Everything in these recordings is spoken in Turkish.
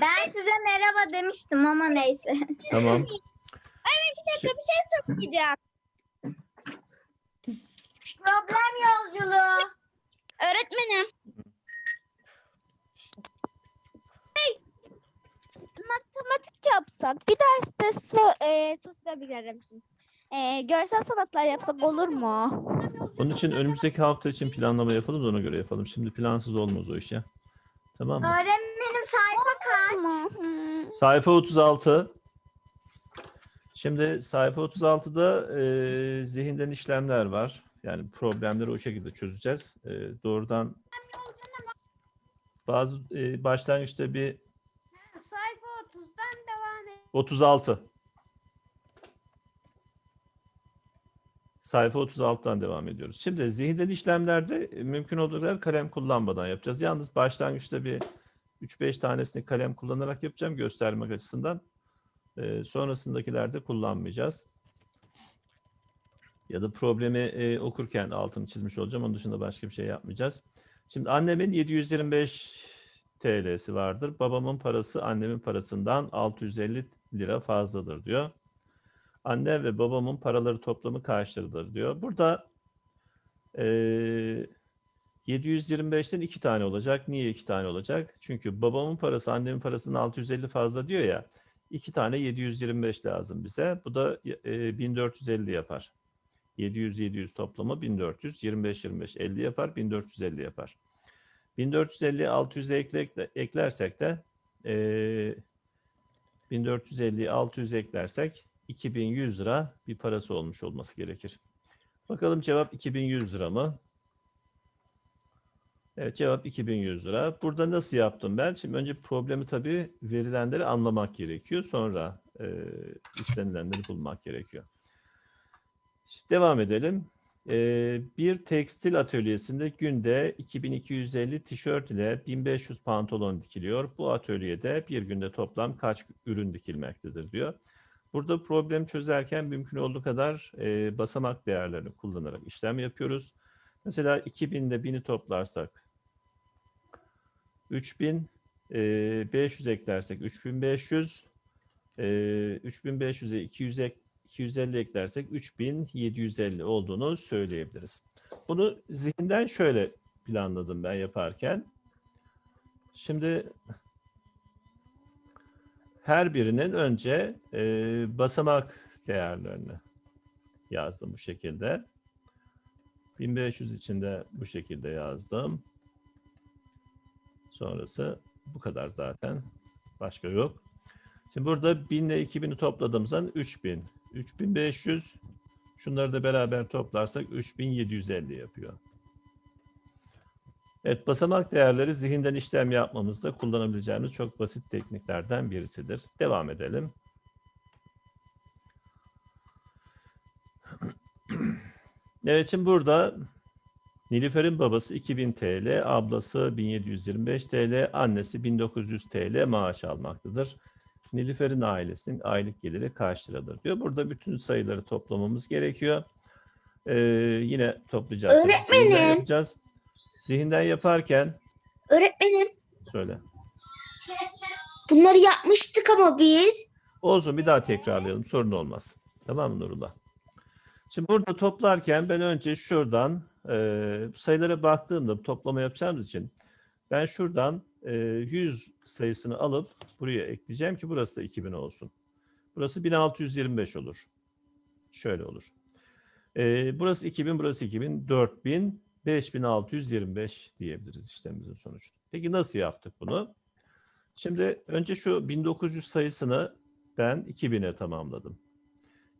Ben size merhaba demiştim ama neyse. Tamam. Bir dakika bir şey söyleyeceğim. Problem yolculuğu. Öğretmenim. matematik yapsak, bir derste so, e, sosyal bilgiler demişim. E, görsel sanatlar yapsak olur mu? Onun için önümüzdeki hafta için planlama yapalım da ona göre yapalım. Şimdi plansız olmaz o iş ya. Tamam mı? Öğretmenim sayfa kaç? Hmm. Sayfa 36. Şimdi sayfa 36'da e, zihinden işlemler var. Yani problemleri o şekilde çözeceğiz. E, doğrudan bazı e, başlangıçta bir Sayfa 30'dan devam et. 36. Sayfa 36'dan devam ediyoruz. Şimdi zihinsel işlemlerde e, mümkün olduğu kadar kalem kullanmadan yapacağız. Yalnız başlangıçta bir 3-5 tanesini kalem kullanarak yapacağım göstermek açısından. Ee, sonrasındakilerde kullanmayacağız. Ya da problemi e, okurken altını çizmiş olacağım. Onun dışında başka bir şey yapmayacağız. Şimdi annemin 725 TL'si vardır. Babamın parası annemin parasından 650 lira fazladır diyor. Anne ve babamın paraları toplamı kaçtır diyor. Burada eee 725'ten iki tane olacak. Niye iki tane olacak? Çünkü babamın parası annemin parasından 650 fazla diyor ya. İki tane 725 lazım bize. Bu da e, 1450 yapar. 700 700 toplamı 1400. 25 25 50 yapar. 1450 yapar. 1450 600'e ekle, eklersek de e, 1450 600 eklersek 2100 lira bir parası olmuş olması gerekir. Bakalım cevap 2100 lira mı? Evet cevap 2100 lira. Burada nasıl yaptım ben? Şimdi önce problemi tabii verilenleri anlamak gerekiyor. Sonra e, istenilenleri bulmak gerekiyor. Şimdi devam edelim. E, bir tekstil atölyesinde günde 2250 tişört ile 1500 pantolon dikiliyor. Bu atölyede bir günde toplam kaç ürün dikilmektedir diyor. Burada problem çözerken mümkün olduğu kadar e, basamak değerlerini kullanarak işlem yapıyoruz. Mesela 2000'de 1000'i toplarsak 3000 e, 500 eklersek 3500 e, 3500'e 200 ek, 250 eklersek 3750 olduğunu söyleyebiliriz. Bunu zihinden şöyle planladım ben yaparken. Şimdi her birinin önce e, basamak değerlerini yazdım bu şekilde. 1500 içinde bu şekilde yazdım. Sonrası bu kadar zaten. Başka yok. Şimdi burada 1000 ile 2000'i topladığım zaman 3000. 3500 şunları da beraber toplarsak 3750 yapıyor. Evet, basamak değerleri zihinden işlem yapmamızda kullanabileceğimiz çok basit tekniklerden birisidir. Devam edelim. Evet, şimdi burada Nilüfer'in babası 2000 TL, ablası 1725 TL, annesi 1900 TL maaş almaktadır. Nilüfer'in ailesinin aylık geliri kaç liradır diyor. Burada bütün sayıları toplamamız gerekiyor. Ee, yine toplayacağız. Öğretmenim. Yapacağız. Zihinden yaparken Öğretmenim söyle. bunları yapmıştık ama biz. Olsun bir daha tekrarlayalım sorun olmaz. Tamam mı Nurullah? Şimdi burada toplarken ben önce şuradan e, sayılara baktığımda toplama yapacağımız için ben şuradan e, 100 sayısını alıp buraya ekleyeceğim ki burası da 2000 olsun. Burası 1625 olur. Şöyle olur. E, burası 2000, burası 2000, 4000, 5625 diyebiliriz işlemimizin sonucu. Peki nasıl yaptık bunu? Şimdi önce şu 1900 sayısını ben 2000'e tamamladım.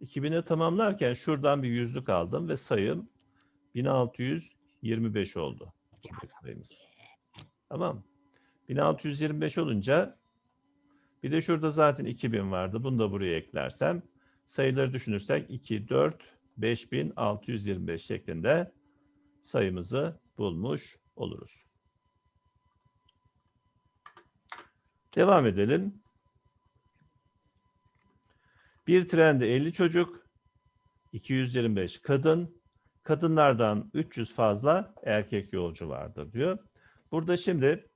2000'e tamamlarken şuradan bir yüzlük aldım ve sayım 1625 oldu. sayımız. Tamam. 1625 olunca bir de şurada zaten 2000 vardı. Bunu da buraya eklersem sayıları düşünürsek 2, 4, 5625 şeklinde sayımızı bulmuş oluruz. Devam edelim. Bir trende 50 çocuk, 225 kadın, kadınlardan 300 fazla erkek yolcu vardır diyor. Burada şimdi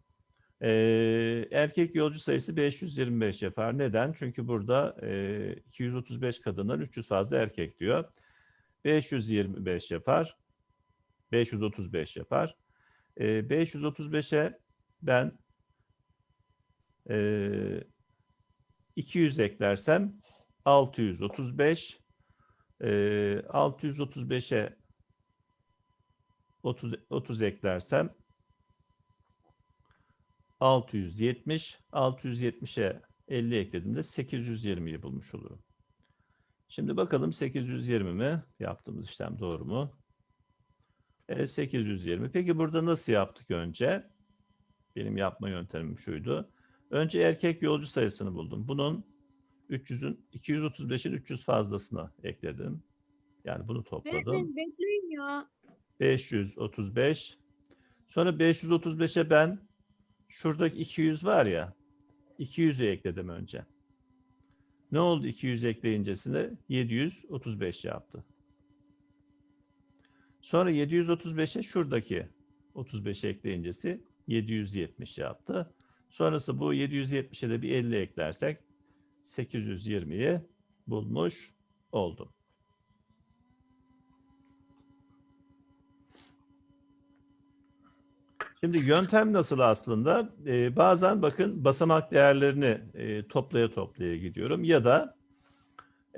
Ee, erkek yolcu sayısı 525 yapar. Neden? Çünkü burada e, 235 kadından 300 fazla erkek diyor. 525 yapar. 535 yapar. Ee, 535'e ben e, 200 eklersem 635 e, 635'e 30, 30 eklersem 670 670'e 50 eklediğimde 820'yi bulmuş olurum. Şimdi bakalım 820 mi? Yaptığımız işlem doğru mu? Evet 820. Peki burada nasıl yaptık önce? Benim yapma yöntemim şuydu. Önce erkek yolcu sayısını buldum. Bunun 300'ün 235'in 300 fazlasına ekledim. Yani bunu topladım. bekleyin ya. 535. Sonra 535'e ben şuradaki 200 var ya 200'ü ekledim önce. Ne oldu 200 ekleyincesinde? 735 yaptı. Sonra 735'e şuradaki 35 ekleyincesi 770 yaptı. Sonrası bu 770'e de bir 50 eklersek 820'yi bulmuş oldum. Şimdi yöntem nasıl aslında? Ee, bazen bakın basamak değerlerini e, toplaya toplaya gidiyorum ya da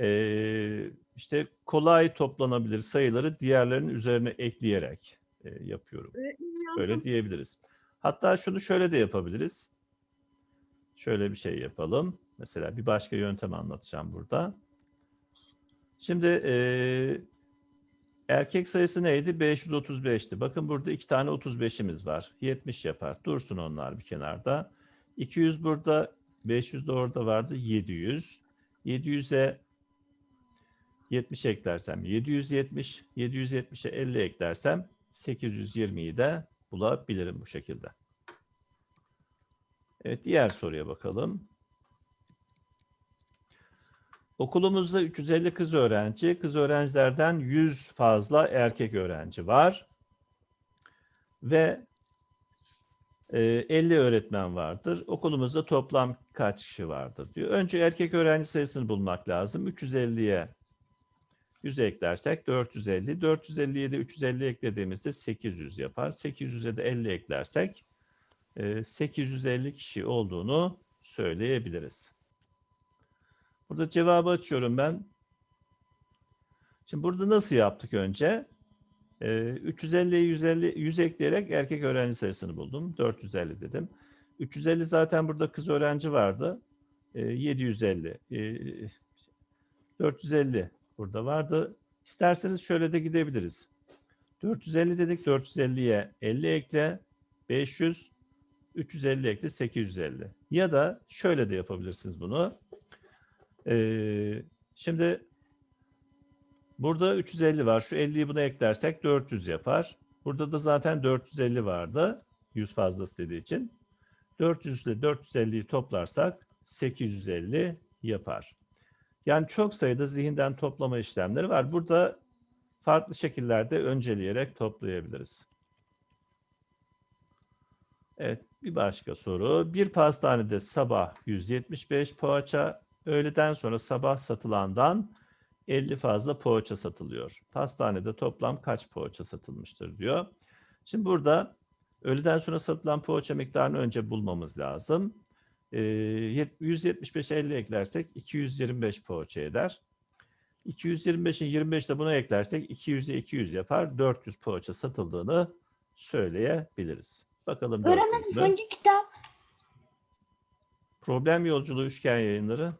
e, işte kolay toplanabilir sayıları diğerlerinin üzerine ekleyerek e, yapıyorum. Böyle diyebiliriz. Hatta şunu şöyle de yapabiliriz. Şöyle bir şey yapalım. Mesela bir başka yöntem anlatacağım burada. Şimdi e, erkek sayısı neydi? 535'ti. Bakın burada iki tane 35'imiz var. 70 yapar. Dursun onlar bir kenarda. 200 burada, 500 de orada vardı. 700. 700'e 70 eklersem 770, 770'e 50 eklersem 820'yi de bulabilirim bu şekilde. Evet diğer soruya bakalım. Okulumuzda 350 kız öğrenci, kız öğrencilerden 100 fazla erkek öğrenci var. Ve e, 50 öğretmen vardır. Okulumuzda toplam kaç kişi vardır diyor. Önce erkek öğrenci sayısını bulmak lazım. 350'ye 100 eklersek 450. 450'ye de 350 eklediğimizde 800 yapar. 800'e de 50 eklersek e, 850 kişi olduğunu söyleyebiliriz. Burada cevabı açıyorum ben. Şimdi burada nasıl yaptık önce? Ee, 350'ye 150 100 ekleyerek erkek öğrenci sayısını buldum. 450 dedim. 350 zaten burada kız öğrenci vardı. Ee, 750. Ee, 450 burada vardı. İsterseniz şöyle de gidebiliriz. 450 dedik. 450'ye 50 ekle. 500 350 ekle 850. Ya da şöyle de yapabilirsiniz bunu. Ee, şimdi burada 350 var. Şu 50'yi buna eklersek 400 yapar. Burada da zaten 450 vardı. 100 fazlası dediği için. 400 ile 450'yi toplarsak 850 yapar. Yani çok sayıda zihinden toplama işlemleri var. Burada farklı şekillerde önceleyerek toplayabiliriz. Evet, bir başka soru. Bir pastanede sabah 175 poğaça, öğleden sonra sabah satılandan 50 fazla poğaça satılıyor. Pastanede toplam kaç poğaça satılmıştır diyor. Şimdi burada öğleden sonra satılan poğaça miktarını önce bulmamız lazım. Ee, 175'e 50 eklersek 225 poğaça eder. 225'in 25 de buna eklersek 200'e 200 yapar. 400 poğaça satıldığını söyleyebiliriz. Bakalım 400 Öğrenmedim mü? hangi kitap? Problem yolculuğu üçgen yayınları.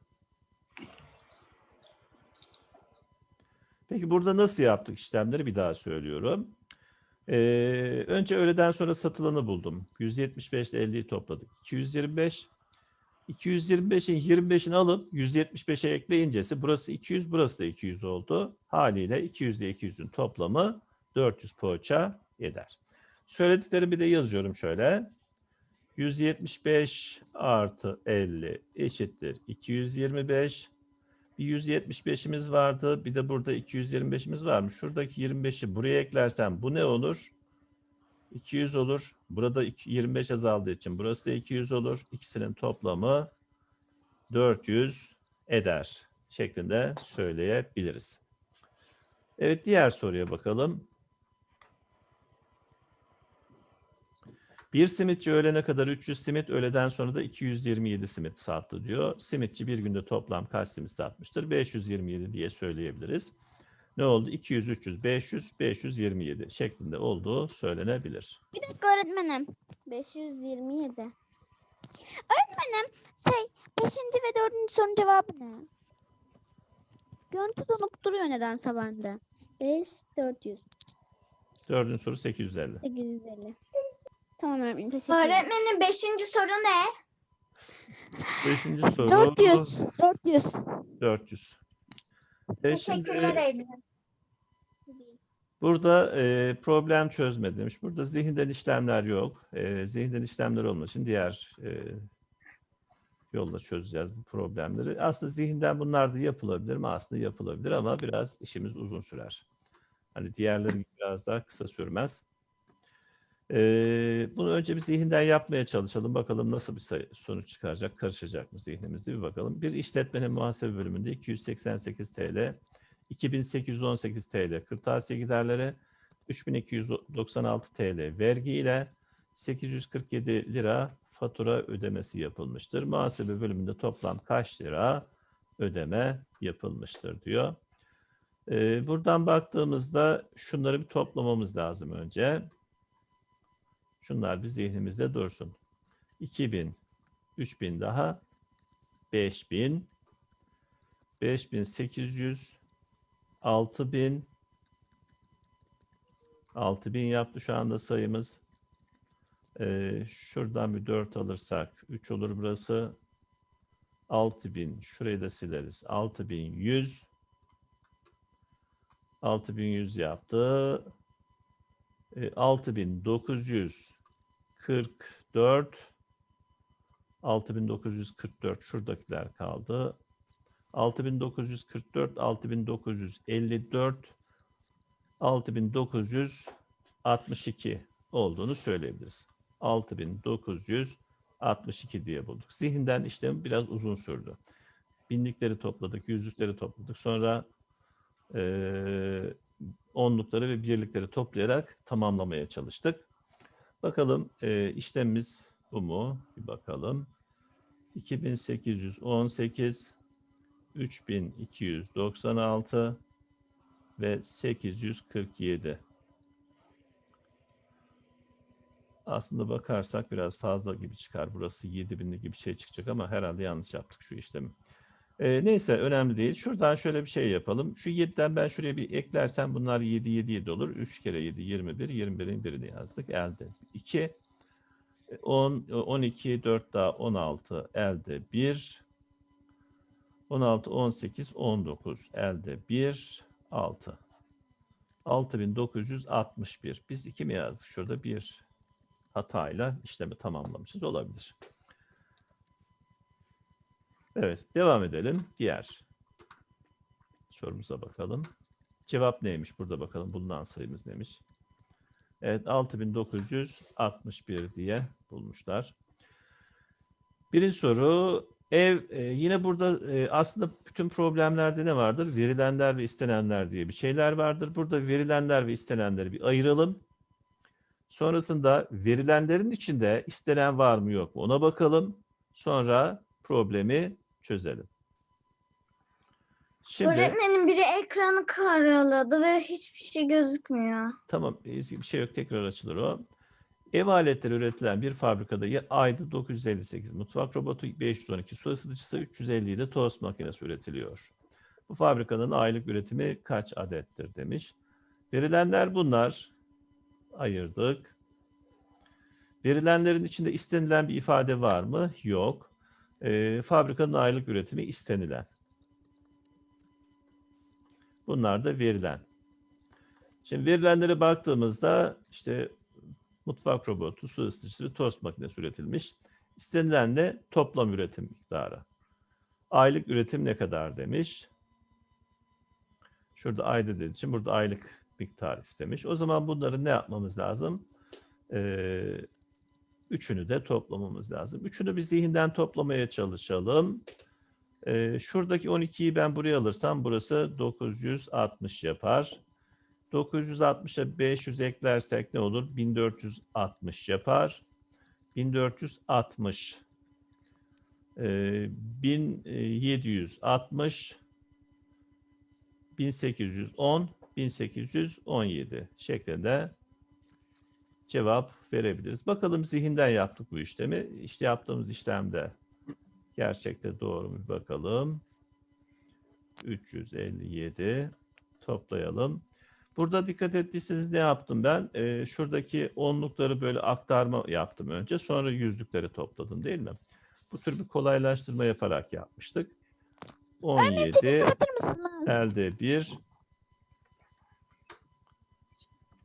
Peki burada nasıl yaptık işlemleri bir daha söylüyorum. Ee, önce öğleden sonra satılanı buldum. 175 ile 50'yi topladık. 225. 225'in 25'ini alıp 175'e ekleyince burası 200, burası da 200 oldu. Haliyle 200 ile 200'ün toplamı 400 poğaça eder. Söylediklerimi de yazıyorum şöyle. 175 artı 50 eşittir 225. Bir 175'imiz vardı. Bir de burada 225'imiz varmış. Şuradaki 25'i buraya eklersem bu ne olur? 200 olur. Burada iki- 25 azaldığı için burası da 200 olur. İkisinin toplamı 400 eder şeklinde söyleyebiliriz. Evet diğer soruya bakalım. Bir simitçi öğlene kadar 300 simit, öğleden sonra da 227 simit sattı diyor. Simitçi bir günde toplam kaç simit satmıştır? 527 diye söyleyebiliriz. Ne oldu? 200, 300, 500, 527 şeklinde olduğu söylenebilir. Bir dakika öğretmenim. 527. Öğretmenim şey 5. ve 4. sorunun cevabı ne? Görüntü donup duruyor nedense bende. 5, 400, Dördüncü soru 850. 850. Tamam öğretmenim teşekkür ederim. Öğretmenin beşinci soru ne? Beşinci soru 400. 400. 400. E şimdi, Teşekkürler Eylül. Burada e, problem çözme demiş. Burada zihinden işlemler yok. E, zihinden işlemler olmadığı için diğer e, yolla çözeceğiz bu problemleri. Aslında zihinden bunlar da yapılabilir mi? Aslında yapılabilir ama biraz işimiz uzun sürer. Hani diğerleri biraz daha kısa sürmez. E, bunu önce bir zihinden yapmaya çalışalım. Bakalım nasıl bir sonuç çıkaracak, karışacak mı zihnimizde bir bakalım. Bir işletmenin muhasebe bölümünde 288 TL 2818 TL kırtasiye giderleri, 3296 TL vergi ile 847 lira fatura ödemesi yapılmıştır. Muhasebe bölümünde toplam kaç lira ödeme yapılmıştır diyor. Ee, buradan baktığımızda şunları bir toplamamız lazım önce. Şunlar bir zihnimizde dursun. 2000, 3000 daha 5000, 5800, 6000 6000 yaptı şu anda sayımız. Ee, şuradan bir 4 alırsak 3 olur burası. 6000 şurayı da sileriz. 6100 6100 yaptı. Ee, 6944 6944 şuradakiler kaldı. 6944, 6954, 6962 olduğunu söyleyebiliriz. 6962 diye bulduk. Zihinden işlem biraz uzun sürdü. Binlikleri topladık, yüzlükleri topladık. Sonra eee, onlukları ve birlikleri toplayarak tamamlamaya çalıştık. Bakalım eee, işlemimiz bu mu? Bir bakalım. 2818 3296 ve 847. Aslında bakarsak biraz fazla gibi çıkar. Burası 7000'lik gibi bir şey çıkacak ama herhalde yanlış yaptık şu işlemi. Ee, neyse önemli değil. Şuradan şöyle bir şey yapalım. Şu 7'den ben şuraya bir eklersem bunlar 7 7 7 olur. 3 kere 7 21. 21'in birini yazdık. Elde 2. 10 12 4 daha 16 elde 1. 16, 18, 19 elde 1, 6. 6961. Biz 2 mi yazdık? Şurada bir hatayla işlemi tamamlamışız. Olabilir. Evet. Devam edelim. Diğer sorumuza bakalım. Cevap neymiş? Burada bakalım. Bulunan sayımız neymiş? Evet. 6961 diye bulmuşlar. Birinci soru Ev e, yine burada e, aslında bütün problemlerde ne vardır? Verilenler ve istenenler diye bir şeyler vardır. Burada verilenler ve istenenleri bir ayıralım. Sonrasında verilenlerin içinde istenen var mı yok mu ona bakalım. Sonra problemi çözelim. Şimdi Öğretmenin biri ekranı karaladı ve hiçbir şey gözükmüyor. tamam bir şey yok tekrar açılır o. Ev aletleri üretilen bir fabrikada ya- ayda 958 mutfak robotu, 512 su ısıtıcısı, 357 tost makinesi üretiliyor. Bu fabrikanın aylık üretimi kaç adettir demiş. Verilenler bunlar. Ayırdık. Verilenlerin içinde istenilen bir ifade var mı? Yok. Ee, fabrikanın aylık üretimi istenilen. Bunlar da verilen. Şimdi verilenlere baktığımızda işte mutfak robotu, su ısıtıcısı tost makinesi üretilmiş. İstenilen de toplam üretim miktarı. Aylık üretim ne kadar demiş. Şurada ayda dediği için burada aylık miktar istemiş. O zaman bunları ne yapmamız lazım? Ee, üçünü de toplamamız lazım. Üçünü bir zihinden toplamaya çalışalım. Ee, şuradaki 12'yi ben buraya alırsam burası 960 yapar. 960'a 500 eklersek ne olur? 1460 yapar. 1460 ee, 1760 1810 1817 şeklinde cevap verebiliriz. Bakalım zihinden yaptık bu işlemi. İşte yaptığımız işlemde gerçekte doğru mu bakalım. 357 toplayalım. Burada dikkat ettiyseniz ne yaptım ben? Ee, şuradaki onlukları böyle aktarma yaptım önce. Sonra yüzlükleri topladım değil mi? Bu tür bir kolaylaştırma yaparak yapmıştık. 17 Kapatır mısınız? elde 1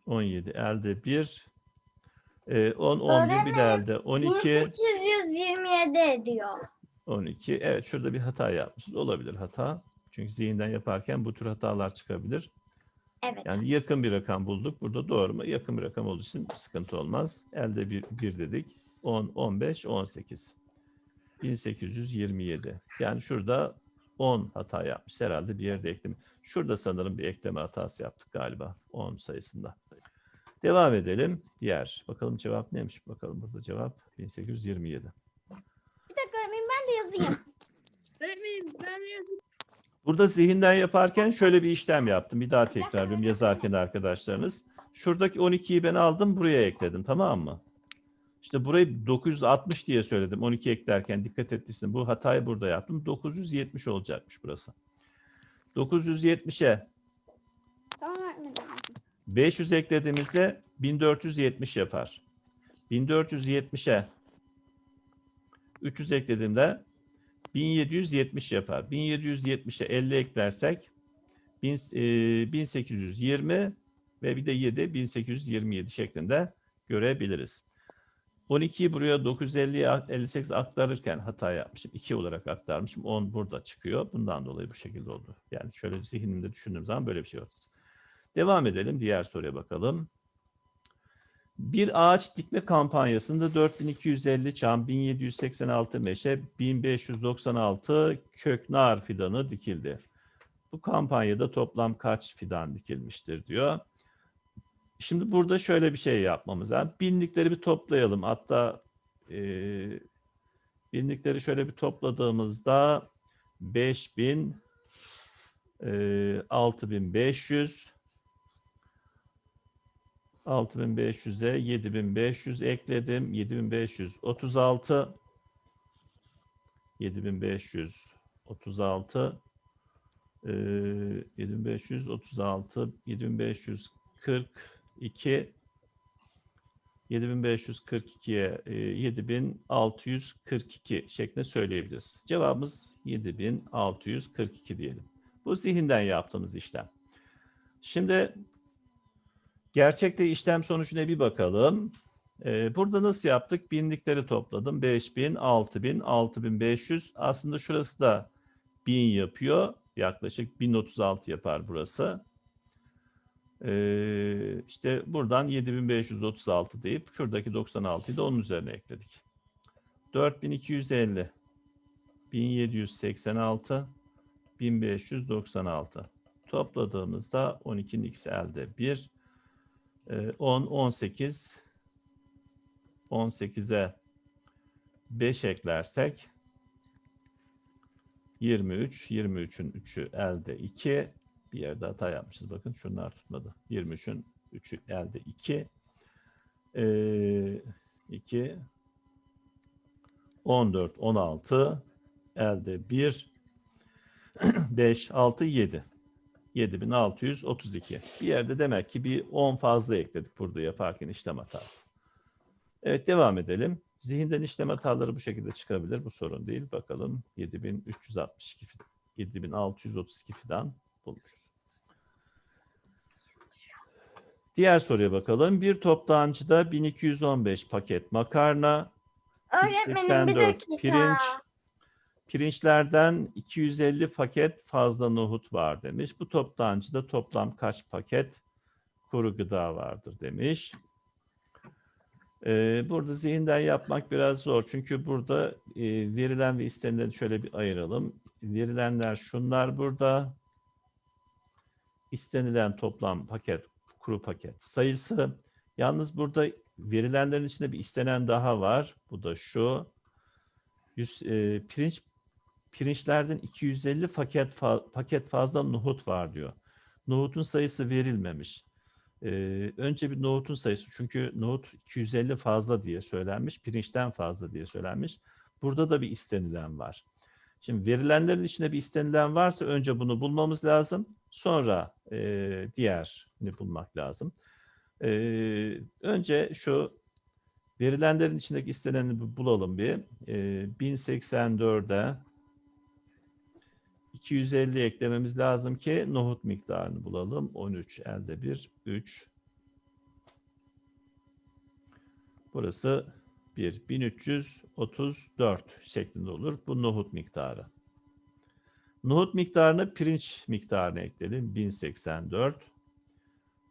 17 elde 1 e, 10 11 bir de elde 12 1827 ediyor. 12 evet şurada bir hata yapmışız. Olabilir hata. Çünkü zihinden yaparken bu tür hatalar çıkabilir. Evet. yani yakın bir rakam bulduk. Burada doğru mu? Yakın bir rakam olduğu için sıkıntı olmaz. Elde 1, 1 dedik. 10 15 18 1827 yani şurada 10 hata yapmış. Herhalde bir yerde ekleme şurada sanırım bir ekleme hatası yaptık galiba 10 sayısında devam edelim diğer bakalım cevap neymiş bakalım burada cevap 1827 Bir dakika öğretmenim ben de yazayım. Burada zihinden yaparken şöyle bir işlem yaptım. Bir daha tekrarlıyorum yazarken arkadaşlarınız. Şuradaki 12'yi ben aldım buraya ekledim tamam mı? İşte burayı 960 diye söyledim 12 eklerken dikkat ettiysen bu hatayı burada yaptım. 970 olacakmış burası. 970'e tamam öğretmenim. 500 eklediğimizde 1470 yapar. 1470'e 300 eklediğimde 1770 yapar. 1770'e 50 eklersek bin- e, 1820 ve bir de 7 1827 şeklinde görebiliriz. 12'yi buraya 950'ye 58 aktarırken hata yapmışım. 2 olarak aktarmışım. 10 burada çıkıyor. Bundan dolayı bu şekilde oldu. Yani şöyle zihnimde düşündüğüm zaman böyle bir şey oldu. Devam edelim. Diğer soruya bakalım. Bir ağaç dikme kampanyasında 4250 çam, 1786 meşe, 1596 köknar fidanı dikildi. Bu kampanyada toplam kaç fidan dikilmiştir diyor. Şimdi burada şöyle bir şey yapmamız lazım. Binlikleri bir toplayalım. Hatta e, binlikleri şöyle bir topladığımızda 5000 e, 6500 6500'e 7500 ekledim. 7536 7536 e, 7536 7542 7542'ye e, 7642 şeklinde söyleyebiliriz. Cevabımız 7642 diyelim. Bu zihinden yaptığımız işlem. Şimdi Gerçekte işlem sonucuna bir bakalım. Ee, burada nasıl yaptık? Binlikleri topladım. 5000, 6000, 6500. Aslında şurası da 1000 yapıyor. Yaklaşık 1036 yapar burası. Ee, işte buradan 7536 deyip şuradaki 96'yı da onun üzerine ekledik. 4250, 1786, 1596. Topladığımızda 12'nin ikisi elde 1. 10, 18, 18'e 5 eklersek 23, 23'ün 3'ü elde 2. Bir yerde hata yapmışız bakın şunlar tutmadı. 23'ün 3'ü elde 2. Ee, 2, 14, 16, elde 1, 5, 6, 7. 7632. Bir yerde demek ki bir 10 fazla ekledik burada yaparken işlem hatası. Evet devam edelim. Zihinden işlem hataları bu şekilde çıkabilir. Bu sorun değil. Bakalım 7362 fidan, 7632 fidan bulmuşuz. Diğer soruya bakalım. Bir toptancıda 1215 paket makarna, Öğretmenim bir 84 dakika. pirinç, pirinçlerden 250 paket fazla nohut var demiş. Bu toptancıda toplam kaç paket kuru gıda vardır demiş. Ee, burada zihinden yapmak biraz zor. Çünkü burada e, verilen ve istenilen şöyle bir ayıralım. Verilenler şunlar burada. İstenilen toplam paket, kuru paket sayısı. Yalnız burada verilenlerin içinde bir istenen daha var. Bu da şu. Yüz, e, pirinç pirinçlerden 250 paket fa- paket fazla nohut var diyor. Nohutun sayısı verilmemiş. Ee, önce bir nohutun sayısı çünkü nohut 250 fazla diye söylenmiş, pirinçten fazla diye söylenmiş. Burada da bir istenilen var. Şimdi verilenlerin içinde bir istenilen varsa önce bunu bulmamız lazım. Sonra e, diğerini bulmak lazım. E, önce şu verilenlerin içindeki isteneni bulalım bir. E, 1084'e 250 eklememiz lazım ki nohut miktarını bulalım. 13 elde bir 3. Burası 1. 1334 şeklinde olur. Bu nohut miktarı. Nohut miktarını pirinç miktarını ekleyelim. 1084.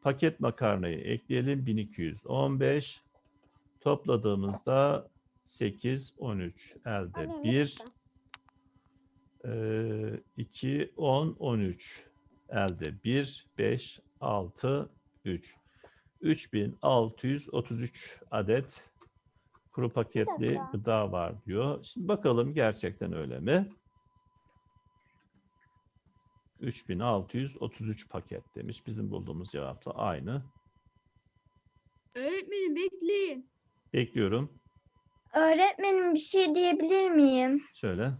Paket makarnayı ekleyelim. 1215. Topladığımızda 8, 13 elde Anne, 1. Ee, 2, 10, 13 elde 1, 5, 6, 3. 3633 adet kuru paketli gıda var diyor. Şimdi bakalım gerçekten öyle mi? 3633 paket demiş. Bizim bulduğumuz cevapla aynı. Öğretmenim bekleyin. Bekliyorum. Öğretmenim bir şey diyebilir miyim? Söyle.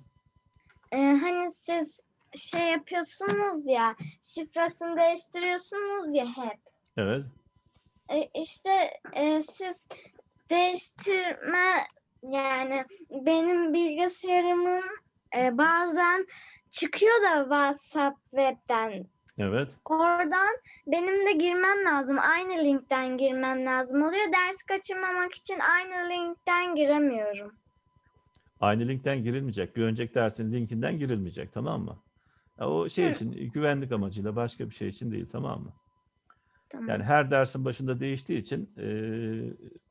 Ee, hani siz şey yapıyorsunuz ya, şifresini değiştiriyorsunuz ya hep. Evet. E, işte e, siz değiştirme yani benim bilgisayarımın e, bazen çıkıyor da WhatsApp webten. Evet. Oradan benim de girmem lazım. Aynı linkten girmem lazım oluyor. Ders kaçırmamak için aynı linkten giremiyorum. Aynı linkten girilmeyecek. Bir önceki dersin linkinden girilmeyecek. Tamam mı? Ya o şey için güvenlik amacıyla başka bir şey için değil. Tamam mı? Tamam. Yani her dersin başında değiştiği için e,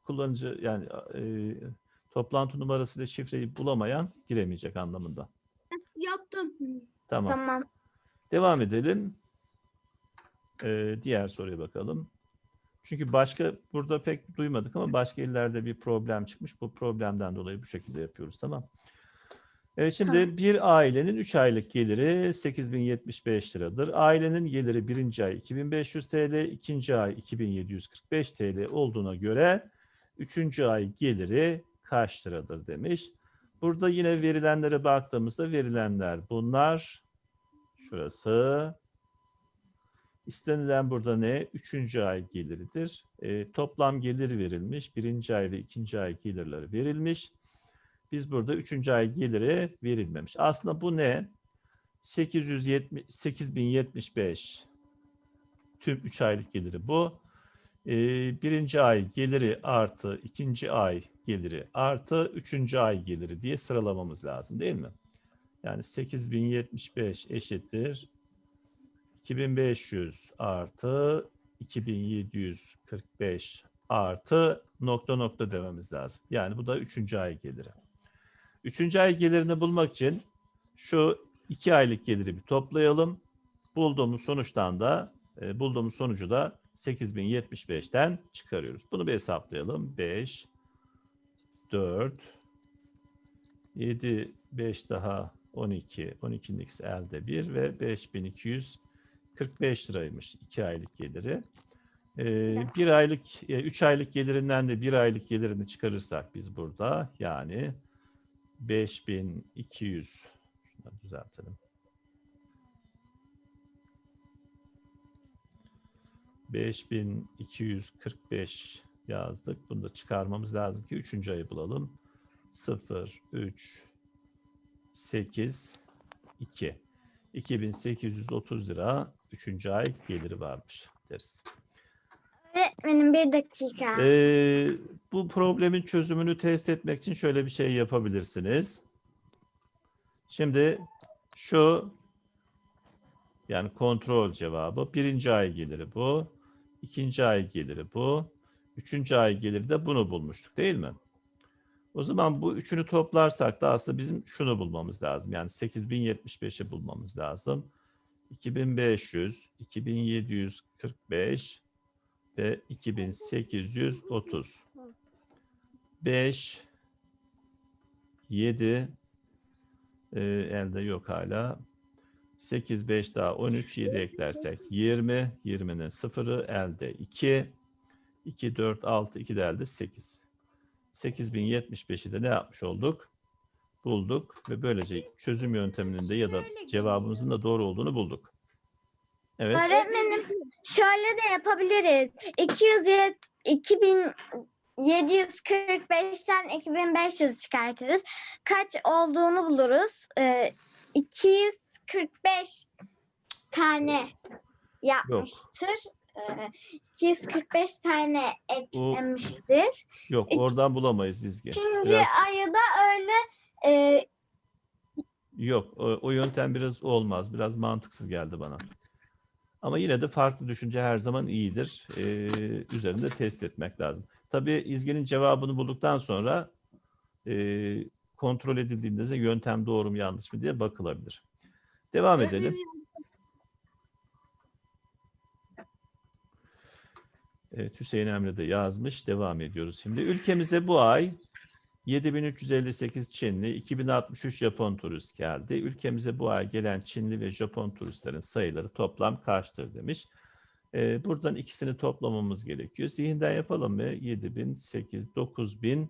kullanıcı yani e, toplantı numarasıyla şifreyi bulamayan giremeyecek anlamında. Yaptım. Tamam. Tamam. Devam edelim. E, diğer soruya bakalım. Çünkü başka burada pek duymadık ama başka illerde bir problem çıkmış. Bu problemden dolayı bu şekilde yapıyoruz. Tamam. Evet şimdi Tamam. bir ailenin 3 aylık geliri 8075 liradır. Ailenin geliri birinci ay 2500 TL, ikinci ay 2745 TL olduğuna göre üçüncü ay geliri kaç liradır demiş. Burada yine verilenlere baktığımızda verilenler bunlar. Şurası. İstenilen burada ne? Üçüncü ay geliridir. E, toplam gelir verilmiş. Birinci ay ve ikinci ay gelirleri verilmiş. Biz burada üçüncü ay geliri verilmemiş. Aslında bu ne? 870, 8075 tüm 3 aylık geliri bu. Ee, birinci ay geliri artı ikinci ay geliri artı üçüncü ay geliri diye sıralamamız lazım değil mi? Yani 8075 eşittir 2500 artı 2745 artı nokta nokta dememiz lazım. Yani bu da üçüncü ay geliri. Üçüncü ay gelirini bulmak için şu iki aylık geliri bir toplayalım. Bulduğumuz sonuçtan da e, bulduğumuz sonucu da 8075'ten çıkarıyoruz. Bunu bir hesaplayalım. 5 4 7 5 daha 12 12'nin ikisi elde 1 ve 5245 liraymış iki aylık geliri. Ee, bir aylık, e, üç aylık gelirinden de bir aylık gelirini çıkarırsak biz burada yani 5200 şunu düzeltelim. 5245 yazdık. Bunu da çıkarmamız lazım ki üçüncü ayı bulalım. 0, 3, 8, 2. 2830 lira üçüncü ay geliri varmış deriz. Öğretmenim bir dakika. Ee, bu problemin çözümünü test etmek için şöyle bir şey yapabilirsiniz. Şimdi şu yani kontrol cevabı birinci ay geliri bu. ikinci ay geliri bu. Üçüncü ay geliri de bunu bulmuştuk değil mi? O zaman bu üçünü toplarsak da aslında bizim şunu bulmamız lazım. Yani 8075'i bulmamız lazım. 2500, 2745 ve 2830. 5, 7, e, elde yok hala. 8, 5 daha 13, 7 eklersek 20, 20'nin sıfırı elde 2, 2, 4, 6, 2 de elde 8. 8075'i de ne yapmış olduk? Bulduk ve böylece çözüm yönteminin de ya da cevabımızın da doğru olduğunu bulduk. Evet. Öğretmenim şöyle de yapabiliriz. 200 2745'ten 2500 çıkartırız. Kaç olduğunu buluruz. Ee, 245 tane yapmıştır. Ee, 245 tane eklemiştir. Yok oradan bulamayız İzgi. İkinci Biraz, ayı da öyle e, yok o, o yöntem biraz olmaz. Biraz mantıksız geldi bana. Ama yine de farklı düşünce her zaman iyidir. Ee, üzerinde test etmek lazım. Tabii İzgi'nin cevabını bulduktan sonra e, kontrol edildiğinde de yöntem doğru mu yanlış mı diye bakılabilir. Devam edelim. Evet, Hüseyin Emre de yazmış. Devam ediyoruz şimdi. Ülkemize bu ay 7358 Çinli, 2063 Japon turist geldi. Ülkemize bu ay gelen Çinli ve Japon turistlerin sayıları toplam kaçtır demiş. Ee, buradan ikisini toplamamız gerekiyor. Zihinden yapalım mı? 7000, 8, 9000,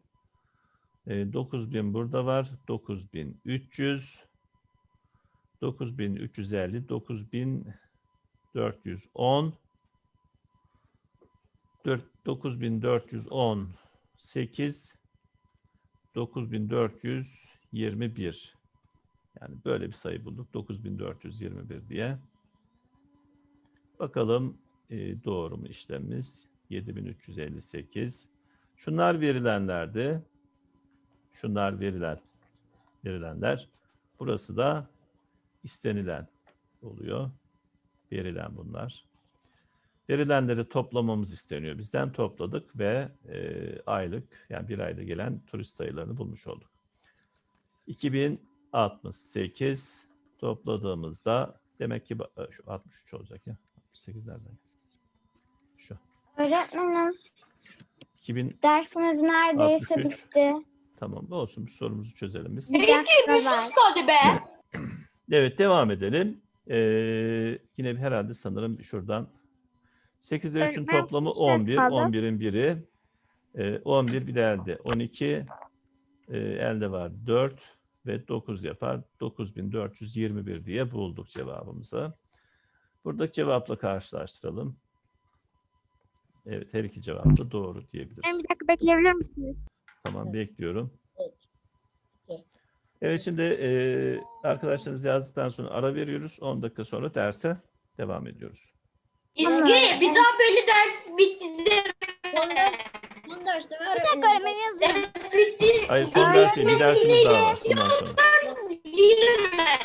e, 9000 burada var. 9300, 9350, 9410, 4 9418 9421 yani böyle bir sayı bulduk 9421 diye. Bakalım e, doğru mu işlemimiz? 7358. Şunlar verilenlerdi. Şunlar verilen verilenler. Burası da istenilen oluyor. Verilen bunlar. Verilenleri toplamamız isteniyor. Bizden topladık ve e, aylık yani bir ayda gelen turist sayılarını bulmuş olduk. 2068 topladığımızda demek ki ba- şu 63 olacak ya. 68 nereden? Şu. öğretmenim 2000 dersiniz neredeyse 63. bitti. tamam olsun bir sorumuzu çözelim biz. Bir dakika var. be. Evet devam edelim. Ee, yine bir herhalde sanırım şuradan 8 ile 3'ün Öğretmen, toplamı bir şey 11. kaldı. 11'in biri. Ee, 11 bir de elde. 12 e, elde var 4 ve 9 yapar. 9421 diye bulduk cevabımızı. Buradaki cevapla karşılaştıralım. Evet her iki cevap da doğru Ben diyebiliriz. bir dakika bekleyebilir misiniz? Tamam bekliyorum. Peki. Evet şimdi eee arkadaşlarınız yazdıktan sonra ara veriyoruz. 10 dakika sonra derse devam ediyoruz. İzgi bir daha böyle ders bitti de. Bunu da işte Bir dakika öğretmenim yazıyor. Ders bitti. Hayır son ders değil, bir dersimiz daha var bundan sonra. Girme.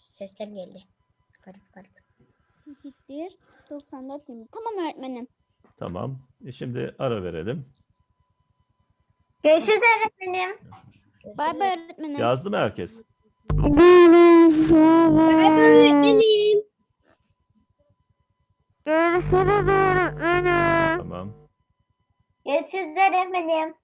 Sesler geldi. Garip garip. Eşittir. 94 20. Tamam öğretmenim. Tamam. E şimdi ara verelim. Görüşürüz öğretmenim. Bay bay öğretmenim. Yazdı mı herkes? Öğretmenim. Görüşürüz öğretmenim. Tamam. Görüşürüz öğretmenim.